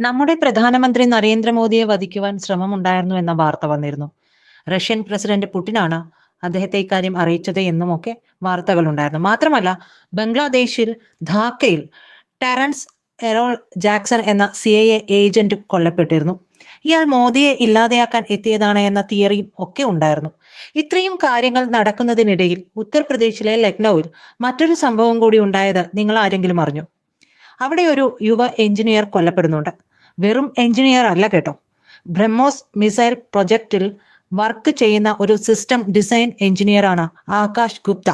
നമ്മുടെ പ്രധാനമന്ത്രി നരേന്ദ്രമോദിയെ വധിക്കുവാൻ ശ്രമമുണ്ടായിരുന്നു എന്ന വാർത്ത വന്നിരുന്നു. റഷ്യൻ പ്രസിഡന്റ് പുടിനാണ് അദ്ദേഹത്തെ ഇക്കാര്യം അറിയിച്ചത് എന്നുമൊക്കെ വാർത്തകളുണ്ടായിരുന്നു. മാത്രമല്ല ബംഗ്ലാദേശിൽ ധാക്കയിൽ ടെറൻസ് എറോൾ ജാക്സൺ എന്ന സി ഐ എ ഏജന്റ് കൊല്ലപ്പെട്ടിരുന്നു. ഇയാൾ മോദിയെ ഇല്ലാതെയാക്കാൻ എത്തിയതാണ് എന്ന തിയറിയും ഒക്കെ ഉണ്ടായിരുന്നു. ഇത്രയും കാര്യങ്ങൾ നടക്കുന്നതിനിടയിൽ ഉത്തർപ്രദേശിലെ ലക്നൌവിൽ മറ്റൊരു സംഭവം കൂടി ഉണ്ടായത് നിങ്ങൾ ആരെങ്കിലും അറിഞ്ഞു? അവിടെ ഒരു യുവ എഞ്ചിനീയർ കൊല്ലപ്പെടുന്നുണ്ട്. വെറും എഞ്ചിനീയർ അല്ല കേട്ടോ. ബ്രഹ്മോസ് മിസൈൽ പ്രൊജക്റ്റിൽ വർക്ക് ചെയ്യുന്ന ഒരു സിസ്റ്റം ഡിസൈൻ എഞ്ചിനീയറാണ് ആകാശ് ഗുപ്ത.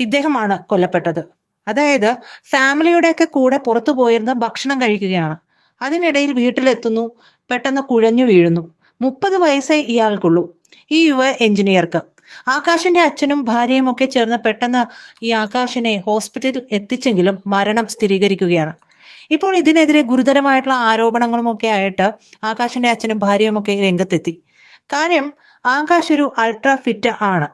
ഇദ്ദേഹമാണ് കൊല്ലപ്പെട്ടത്. അതായത് ഫാമിലിയുടെയൊക്കെ കൂടെ പുറത്തു പോയിരുന്ന ഭക്ഷണം കഴിക്കുകയാണ്. അതിനിടയിൽ വീട്ടിലെത്തുന്നു പെട്ടെന്ന് കുഴഞ്ഞു വീഴുന്നു. മുപ്പത് വയസ്സേ ഇയാൾക്കുള്ളൂ ഈ യുവ എഞ്ചിനീയർക്ക് ആകാശിന്റെ അച്ഛനും ഭാര്യയും ഒക്കെ ചേർന്ന് പെട്ടെന്ന് ഈ ആകാശിനെ ഹോസ്പിറ്റലിൽ എത്തിച്ചെങ്കിലും മരണം സ്ഥിരീകരിക്കുകയാണ്. ഇപ്പോൾ ഇതിനെതിരെ ഗുരുതരമായിട്ടുള്ള ആരോപണങ്ങളും ഒക്കെ ആയിട്ട് ആകാശിന്റെ അച്ഛനും ഭാര്യയും ഒക്കെ രംഗത്തെത്തി. കാര്യം ആകാശ് ഒരു അൾട്രാ ഫിറ്റ് ആണ്.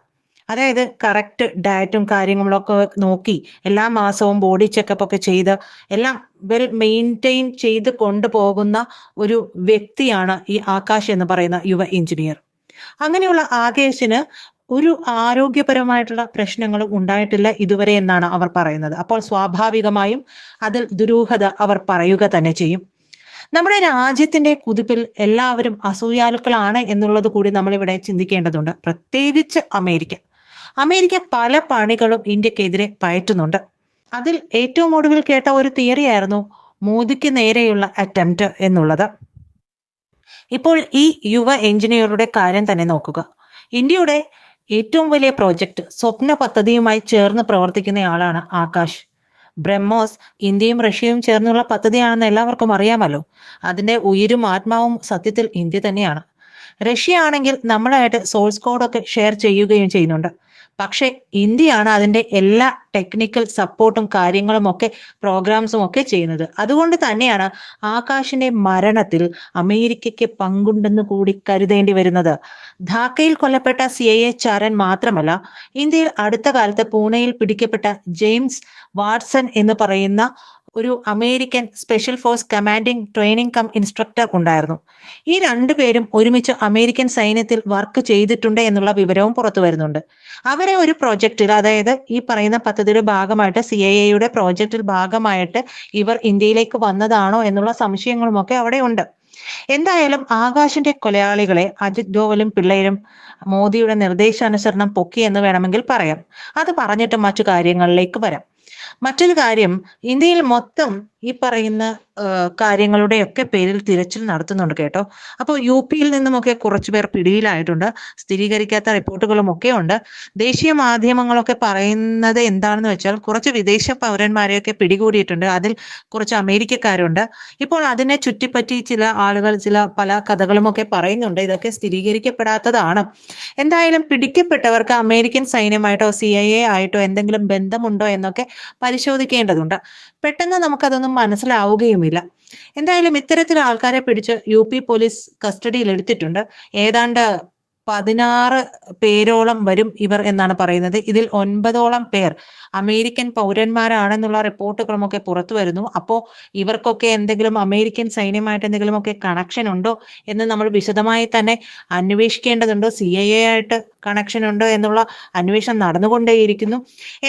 അതായത് കറക്റ്റ് ഡയറ്റും കാര്യങ്ങളൊക്കെ നോക്കി എല്ലാ മാസവും ബോഡി ചെക്കപ്പ് ഒക്കെ ചെയ്ത് എല്ലാം വെൽ മെയിന്റെയിൻ ചെയ്ത് കൊണ്ടുപോകുന്ന ഒരു വ്യക്തിയാണ് ഈ ആകാശ് എന്ന് പറയുന്ന യുവ എഞ്ചിനീയർ അങ്ങനെയുള്ള ആകേഷിന് ഒരു ആരോഗ്യപരമായിട്ടുള്ള പ്രശ്നങ്ങളും ഉണ്ടായിട്ടില്ല ഇതുവരെ എന്നാണ് അവർ പറയുന്നത്. അപ്പോൾ സ്വാഭാവികമായും അതിൽ ദുരൂഹത അവർ പറയുക തന്നെ ചെയ്യും. നമ്മുടെ രാജ്യത്തിന്റെ കുതിപ്പിൽ എല്ലാവരും അസൂയാലുക്കളാണ് എന്നുള്ളത് കൂടി നമ്മളിവിടെ ചിന്തിക്കേണ്ടതുണ്ട്. പ്രത്യേകിച്ച് അമേരിക്ക. അമേരിക്ക പല പണികളും ഇന്ത്യക്കെതിരെ പയറ്റുന്നുണ്ട്. അതിൽ ഏറ്റവും ഒടുവിൽ കേട്ട ഒരു തിയറി ആയിരുന്നു മോദിക്ക് നേരെയുള്ള അറ്റംപ്റ്റ് എന്നുള്ളത്. ഇപ്പോൾ ഈ യുവ എഞ്ചിനീയറുടെ കാര്യം തന്നെ നോക്കുക. ഇന്ത്യയുടെ ഏറ്റവും വലിയ പ്രോജക്റ്റ് സ്വപ്ന പദ്ധതിയുമായി ചേർന്ന് പ്രവർത്തിക്കുന്നയാളാണ് ആകാശ്. ബ്രഹ്മോസ് ഇന്ത്യയും റഷ്യയും ചേർന്നുള്ള പദ്ധതിയാണെന്ന് എല്ലാവർക്കും അറിയാമല്ലോ. അതിന്റെ ഉയരും ആത്മാവും സത്യത്തിൽ ഇന്ത്യ തന്നെയാണ്. റഷ്യ ആണെങ്കിൽ നമ്മളായിട്ട് സോഴ്സ് കോഡൊക്കെ ഷെയർ ചെയ്യുകയും ചെയ്യുന്നുണ്ട്. പക്ഷേ ഇന്ത്യയാണ് അതിന്റെ എല്ലാ ടെക്നിക്കൽ സപ്പോർട്ടും കാര്യങ്ങളും ഒക്കെ പ്രോഗ്രാംസും ഒക്കെ ചെയ്യുന്നത്. അതുകൊണ്ട് തന്നെയാണ് ആകാശിന്റെ മരണത്തിൽ അമേരിക്കയ്ക്ക് പങ്കുണ്ടെന്ന് കൂടി കരുതേണ്ടി വരുന്നത്. ധാക്കയിൽ കൊല്ലപ്പെട്ട സി എ ചാരൻ മാത്രമല്ല ഇന്ത്യയിൽ അടുത്ത കാലത്ത് പൂനെയിൽ പിടിക്കപ്പെട്ട ജെയിംസ് വാട്സൺ എന്ന് പറയുന്ന ഒരു American special force commanding training cum instructor ഉണ്ടായിരുന്നു. ഈ രണ്ടുപേരും ഒരുമിച്ച് അമേരിക്കൻ സൈന്യത്തിൽ വർക്ക് ചെയ്തിട്ടുണ്ട് എന്നുള്ള വിവരവും പുറത്തു വരുന്നുണ്ട്. അവരെ ഒരു പ്രോജക്റ്റിൽ അതായത് ഈ പറയുന്ന പദ്ധതിയുടെ ഭാഗമായിട്ട് സി ഐ എയുടെ പ്രോജക്റ്റിൽ ഭാഗമായിട്ട് ഇവർ ഇന്ത്യയിലേക്ക് വന്നതാണോ എന്നുള്ള സംശയങ്ങളുമൊക്കെ അവിടെ ഉണ്ട്. എന്തായാലും ആകാശിന്റെ കൊലയാളികളെ അജിത് ഡോവലും പിള്ളേരും മോദിയുടെ നിർദ്ദേശാനുസരണം പൊക്കി എന്ന് വേണമെങ്കിൽ പറയാം. അത് പറഞ്ഞിട്ട് മറ്റു കാര്യങ്ങളിലേക്ക് വരാം. മറ്റൊരു കാര്യം ഇന്ത്യയിൽ മൊത്തം ഈ പറയുന്ന കാര്യങ്ങളുടെയൊക്കെ പേരിൽ തിരച്ചിൽ നടത്തുന്നുണ്ട് കേട്ടോ. അപ്പോൾ യു പിയിൽ നിന്നുമൊക്കെ കുറച്ചുപേർ പിടിയിലായിട്ടുണ്ട്. സ്ഥിരീകരിക്കാത്ത റിപ്പോർട്ടുകളും ഒക്കെ ഉണ്ട്. ദേശീയ മാധ്യമങ്ങളൊക്കെ പറയുന്നത് എന്താണെന്ന് വെച്ചാൽ കുറച്ച് വിദേശ പൗരന്മാരെയൊക്കെ പിടികൂടിയിട്ടുണ്ട്. അതിൽ കുറച്ച് അമേരിക്കക്കാരുണ്ട്. ഇപ്പോൾ അതിനെ ചുറ്റിപ്പറ്റി ചില ആളുകൾ ചില പല കഥകളുമൊക്കെ പറയുന്നുണ്ട്. ഇതൊക്കെ സ്ഥിരീകരിക്കപ്പെടാത്തതാണ്. എന്തായാലും പിടിക്കപ്പെട്ടവർക്ക് അമേരിക്കൻ സൈന്യമായിട്ടോ സി ഐ എ ആയിട്ടോ എന്തെങ്കിലും ബന്ധമുണ്ടോ എന്നൊക്കെ പരിശോധിക്കേണ്ടതുണ്ട്. പെട്ടെന്ന് നമുക്കതൊന്നും മനസ്സിലാവുകയുമില്ല. എന്തായാലും ഇത്തരത്തിൽ ആൾക്കാരെ പിടിച്ച് യു പി പോലീസ് കസ്റ്റഡിയിൽ എടുത്തിട്ടുണ്ട് ഏതാണ്ട് പതിനാറ് പേരോളം വരും ഇവർ എന്നാണ് പറയുന്നത്. ഇതിൽ ഒൻപതോളം പേർ അമേരിക്കൻ പൗരന്മാരാണെന്നുള്ള റിപ്പോർട്ടുകളുമൊക്കെ പുറത്തു വരുന്നു. അപ്പോൾ ഇവർക്കൊക്കെ എന്തെങ്കിലും അമേരിക്കൻ സൈന്യമായിട്ട് എന്തെങ്കിലുമൊക്കെ കണക്ഷൻ ഉണ്ടോ എന്ന് നമ്മൾ വിശദമായി തന്നെ അന്വേഷിക്കേണ്ടതുണ്ടോ. സി ഐ എ ആയിട്ട് കണക്ഷൻ ഉണ്ടോ എന്നുള്ള അന്വേഷണം നടന്നുകൊണ്ടേയിരിക്കുന്നു.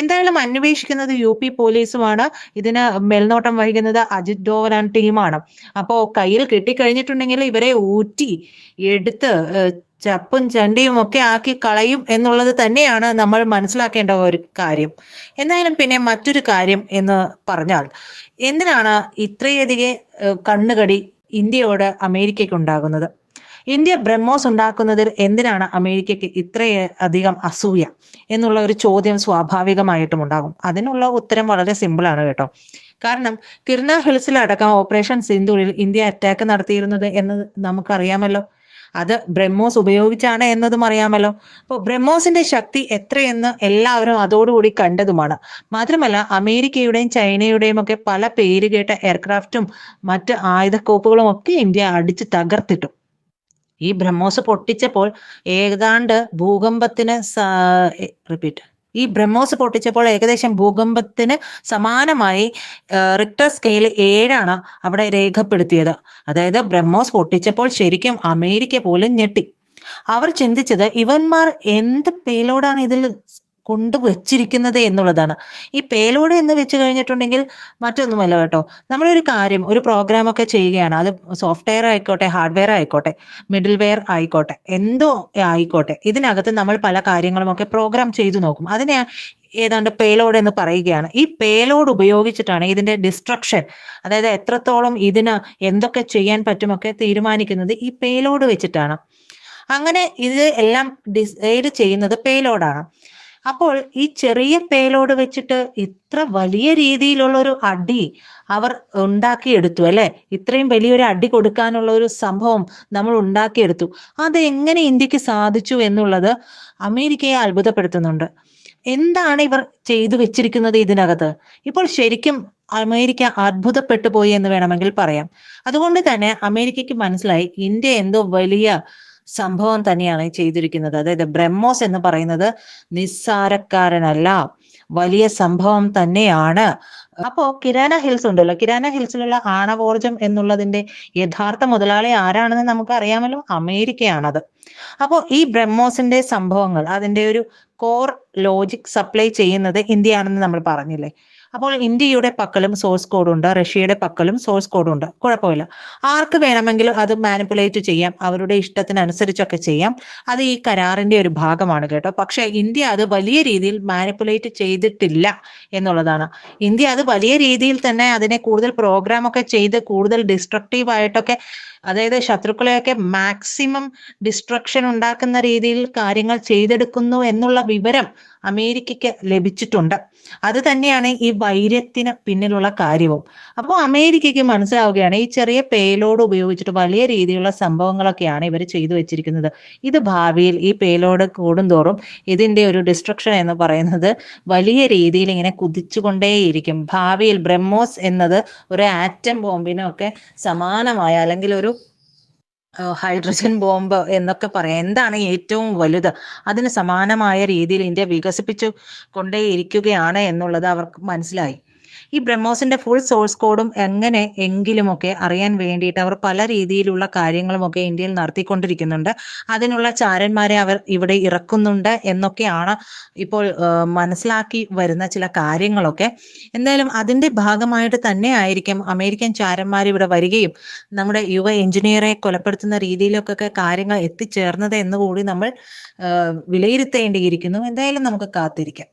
എന്തായാലും അന്വേഷിക്കുന്നത് യു പി പോലീസുമാണ്. ഇതിന് മേൽനോട്ടം വഹിക്കുന്നത് അജിത് ഡോവലാൻ ടീമാണ് അപ്പോൾ കയ്യിൽ കിട്ടിക്കഴിഞ്ഞിട്ടുണ്ടെങ്കിൽ ഇവരെ ഊറ്റി എടുത്ത് ചപ്പും ചണ്ടിയും ഒക്കെ ആക്കി കളയും എന്നുള്ളത് തന്നെയാണ് നമ്മൾ മനസ്സിലാക്കേണ്ട ഒരു കാര്യം. എന്തായാലും പിന്നെ മറ്റൊരു കാര്യം എന്ന് പറഞ്ഞാൽ എന്തിനാണ് ഇത്രയധികം കണ്ണുകടി ഇന്ത്യയോട് അമേരിക്കയ്ക്ക് ഉണ്ടാകുന്നത്? ഇന്ത്യ ബ്രഹ്മോസ് ഉണ്ടാക്കുന്നതിൽ എന്തിനാണ് അമേരിക്കയ്ക്ക് ഇത്രയധികം അസൂയ എന്നുള്ള ഒരു ചോദ്യം സ്വാഭാവികമായിട്ടും ഉണ്ടാകും. അതിനുള്ള ഉത്തരം വളരെ സിമ്പിളാണ് കേട്ടോ. കാരണം കിർണ ഹിൽസിലടക്കം ഓപ്പറേഷൻ സിന്ധുവിൽ ഇന്ത്യ അറ്റാക്ക് നടത്തിയിരുന്നത് എന്ന് നമുക്കറിയാമല്ലോ. അത് ബ്രഹ്മോസ് ഉപയോഗിച്ചാണ് എന്നതും അറിയാമല്ലോ. അപ്പോൾ ബ്രഹ്മോസിന്റെ ശക്തി എത്രയെന്ന് എല്ലാവരും അതോടുകൂടി കണ്ടതുമാണ്. മാത്രമല്ല അമേരിക്കയുടെയും ചൈനയുടെയും ഒക്കെ പല പേര് കേട്ട എയർക്രാഫ്റ്റും മറ്റ് ആയുധക്കോപ്പുകളും ഒക്കെ ഇന്ത്യ അടിച്ച് തകർത്തിട്ടു. ഈ ബ്രഹ്മോസ് പൊട്ടിച്ചപ്പോൾ ഏതാണ്ട് ഭൂകമ്പത്തിന് റിപ്പീറ്റ് ഈ ബ്രഹ്മോസ് പൊട്ടിച്ചപ്പോൾ ഏകദേശം ഭൂകമ്പത്തിന് സമാനമായി റിക്ടർ സ്കെയിൽ ഏഴാണ് അവിടെ രേഖപ്പെടുത്തിയത്. അതായത് ബ്രഹ്മോസ് പൊട്ടിച്ചപ്പോൾ ശരിക്കും അമേരിക്ക പോലും ഞെട്ടി. അവർ ചിന്തിച്ചത് ഇവന്മാർ എന്ത് പേലോടാണ് ഇതിൽ കൊണ്ടുവച്ചിരിക്കുന്നത് എന്നുള്ളതാണ്. ഈ പേലോഡ് എന്ന് വെച്ച് കഴിഞ്ഞിട്ടുണ്ടെങ്കിൽ മറ്റൊന്നുമല്ല കേട്ടോ. നമ്മളൊരു കാര്യം ഒരു പ്രോഗ്രാം ഒക്കെ ചെയ്യുകയാണ്. അത് സോഫ്റ്റ്വെയർ ആയിക്കോട്ടെ ഹാർഡ്വെയർ ആയിക്കോട്ടെ മിഡിൽ വെയർ ആയിക്കോട്ടെ എന്തോ ആയിക്കോട്ടെ ഇതിനകത്ത് നമ്മൾ പല കാര്യങ്ങളും ഒക്കെ പ്രോഗ്രാം ചെയ്തു നോക്കും. അതിനെ ഏതാണ്ട് പേലോഡ് എന്ന് പറയുകയാണ്. ഈ പേലോഡ് ഉപയോഗിച്ചിട്ടാണ് ഇതിന്റെ ഡിസ്ട്രക്ഷൻ അതായത് എത്രത്തോളം ഇതിന് എന്തൊക്കെ ചെയ്യാൻ പറ്റുമൊക്കെ തീരുമാനിക്കുന്നത് ഈ പേലോഡ് വെച്ചിട്ടാണ്. അങ്ങനെ ഇത് എല്ലാം ഡിസൈഡ് ചെയ്യുന്നത് പേലോഡാണ് അപ്പോൾ ഈ ചെറിയ പേലോട് വെച്ചിട്ട് ഇത്ര വലിയ രീതിയിലുള്ള ഒരു അടി അവർ ഉണ്ടാക്കിയെടുത്തു അല്ലെ? ഇത്രയും വലിയൊരു അടി കൊടുക്കാനുള്ള ഒരു സംഭവം നമ്മൾ ഉണ്ടാക്കിയെടുത്തു. അത് എങ്ങനെ ഇന്ത്യയ്ക്ക് സാധിച്ചു എന്നുള്ളത് അമേരിക്കയെ അത്ഭുതപ്പെടുത്തുന്നുണ്ട്. എന്താണ് ഇവർ ചെയ്തു വെച്ചിരിക്കുന്നത് ഇതിനകത്ത്? ഇപ്പോൾ ശരിക്കും അമേരിക്ക അത്ഭുതപ്പെട്ടു പോയി എന്ന് വേണമെങ്കിൽ പറയാം. അതുകൊണ്ട് തന്നെ അമേരിക്കയ്ക്ക് മനസ്സിലായി ഇന്ത്യ എന്തോ വലിയ സംഭവം തന്നെയാണ് ചെയ്തിരിക്കുന്നത്. അതായത് ബ്രഹ്മോസ് എന്ന് പറയുന്നത് നിസ്സാരക്കാരനല്ല വലിയ സംഭവം തന്നെയാണ്. അപ്പോ കിരാന ഹിൽസ് ഉണ്ടല്ലോ. കിരാന ഹിൽസിലുള്ള ആണവോർജം എന്നുള്ളതിന്റെ യഥാർത്ഥ മുതലാളി ആരാണെന്ന് നമുക്ക് അറിയാമല്ലോ അമേരിക്കയാണത്. അപ്പോൾ ഈ ബ്രഹ്മോസിന്റെ സംഭവങ്ങൾ അതിന്റെ ഒരു കോർ ലോജിക് സപ്ലൈ ചെയ്യുന്നത് ഇന്ത്യയാണെന്ന് നമ്മൾ പറഞ്ഞില്ലേ? അപ്പോൾ ഇന്ത്യയുടെ പക്കലും സോഴ്സ് കോഡുണ്ട് റഷ്യയുടെ പക്കലും സോഴ്സ് കോഡുണ്ട് കുഴപ്പമില്ല. ആർക്ക് വേണമെങ്കിലും അത് മാനിപ്പുലേറ്റ് ചെയ്യാം അവരുടെ ഇഷ്ടത്തിനനുസരിച്ചൊക്കെ ചെയ്യാം. അത് ഈ കരാറിന്റെ ഒരു ഭാഗമാണ് കേട്ടോ. പക്ഷേ ഇന്ത്യ അത് വലിയ രീതിയിൽ മാനിപ്പുലേറ്റ് ചെയ്തിട്ടില്ല എന്നുള്ളതാണ്. ഇന്ത്യ അത് വലിയ രീതിയിൽ തന്നെ അതിനെ കൂടുതൽ പ്രോഗ്രാമൊക്കെ ചെയ്ത് കൂടുതൽ ഡിസ്ട്രക്റ്റീവ് ആയിട്ടൊക്കെ അതായത് ശത്രുക്കളെയൊക്കെ മാക്സിമം ഡിസ്ട്രക്ഷൻ ഉണ്ടാക്കുന്ന രീതിയിൽ കാര്യങ്ങൾ ചെയ്തെടുക്കുന്നു എന്നുള്ള വിവരം അമേരിക്കയ്ക്ക് ലഭിച്ചിട്ടുണ്ട്. അത് തന്നെയാണ് ഈ വൈര്യത്തിന് പിന്നിലുള്ള കാര്യവും. അപ്പോൾ അമേരിക്കയ്ക്ക് മനസ്സിലാവുകയാണ് ഈ ചെറിയ പേലോഡ് ഉപയോഗിച്ചിട്ട് വലിയ രീതിയിലുള്ള സംഭവങ്ങളൊക്കെയാണ് ഇവർ ചെയ്തു വെച്ചിരിക്കുന്നത്. ഇത് ഭാവിയിൽ ഈ പേലോഡ് കൂടുന്തോറും ഇതിന്റെ ഒരു ഡിസ്ട്രക്ഷൻ എന്ന് പറയുന്നത് വലിയ രീതിയിൽ ഇങ്ങനെ കുതിച്ചുകൊണ്ടേയിരിക്കും. ഭാവിയിൽ ബ്രഹ്മോസ് എന്നത് ഒരു ആറ്റം ബോംബിനൊക്കെ സമാനമായ അല്ലെങ്കിൽ ഒരു ഹൈഡ്രജൻ ബോംബ് എന്നൊക്കെ പറയാം. എന്താണ് ഏറ്റവും വലുത്? അതിന് സമാനമായ രീതിയിൽ ഇന്ത്യ വികസിപ്പിച്ചു കൊണ്ടേയിരിക്കുകയാണ് എന്നുള്ളത് അവർക്ക് മനസ്സിലായി. ഈ ബ്രഹ്മോസിന്റെ ഫുൾ സോഴ്സ് കോഡും എങ്ങനെ എങ്കിലുമൊക്കെ അറിയാൻ വേണ്ടിയിട്ട് അവർ പല രീതിയിലുള്ള കാര്യങ്ങളുമൊക്കെ ഇന്ത്യയിൽ നടത്തിക്കൊണ്ടിരിക്കുന്നുണ്ട്. അതിനുള്ള ചാരന്മാരെ അവർ ഇവിടെ ഇറക്കുന്നുണ്ട് എന്നൊക്കെയാണ് ഇപ്പോൾ മനസ്സിലാക്കി വരുന്ന ചില കാര്യങ്ങളൊക്കെ. എന്തായാലും അതിന്റെ ഭാഗമായിട്ട് തന്നെ ആയിരിക്കും അമേരിക്കൻ ചാരന്മാർ ഇവിടെ വരികയും നമ്മുടെ യുവ എഞ്ചിനീയറെ കൊലപ്പെടുത്തുന്ന രീതിയിലൊക്കെ കാര്യങ്ങൾ എത്തിച്ചേർന്നത് എന്ന് കൂടി നമ്മൾ വിലയിരുത്തേണ്ടിയിരിക്കുന്നു. എന്തായാലും നമുക്ക് കാത്തിരിക്കാം.